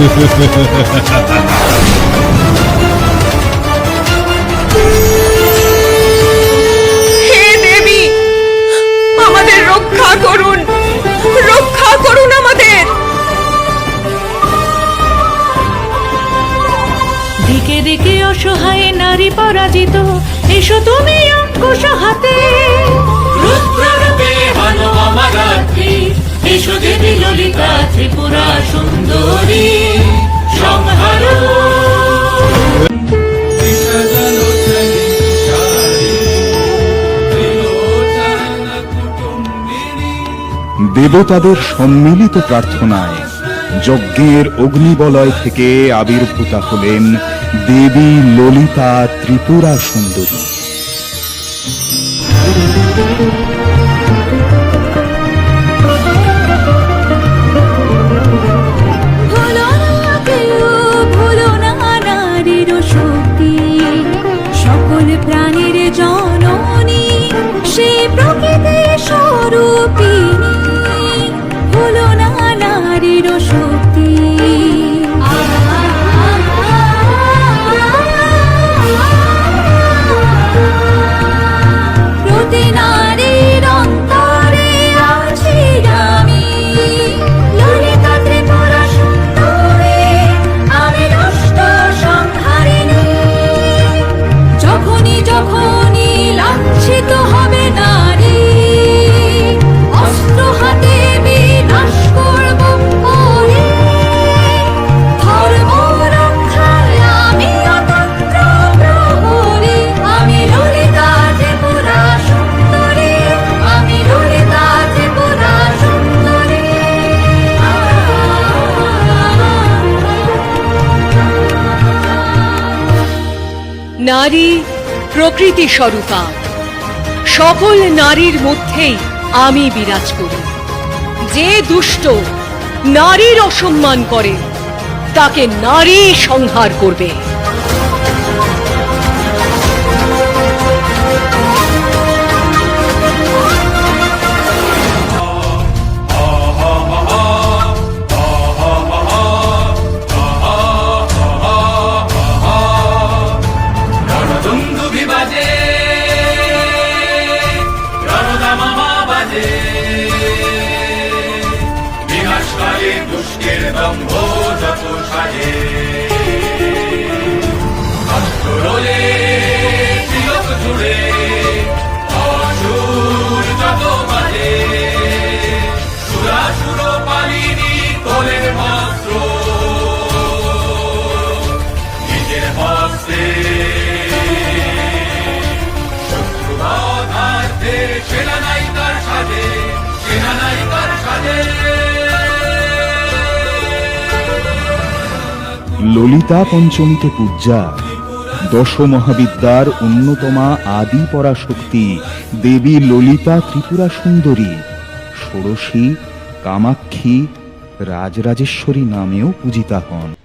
হে দেবী আমাদের রক্ষা করুন। রক্ষা করুন আমাদের। দিকে দিকে অসহায় নারী পরাজিত এসো তুমি অঙ্কুশ হাতে। রুদ্ররূপে হলো আমার রাত্রি এসো দেবী ললিতা ত্রিপুরা সুন্দরী। দেবতাদের সম্মিলিত প্রার্থনায় যজ্ঞের অগ্নিবলয় থেকে আবির্ভূতা হলেন দেবী ললিতা ত্রিপুরা সুন্দরী। নারী প্রকৃতি স্বরূপা। সকল নারীর মধ্যেই আমি বিরাজ করি। যে দুষ্ট নারীর অসম্মান করে, তাকে নারী সংহার করবে। বিনাশকালে দুষ্টের দম্ভ যত সাজে ললিতা পঞ্চমীতে পূজা। দশ মহাবিদ্যার অন্যতমা আদি পরাশক্তি দেবী ললিতা ত্রিপুরা সুন্দরী। ষোড়শী, কামাক্ষী, রাজরাজেশ্বরী নামেও পূজিতা হন।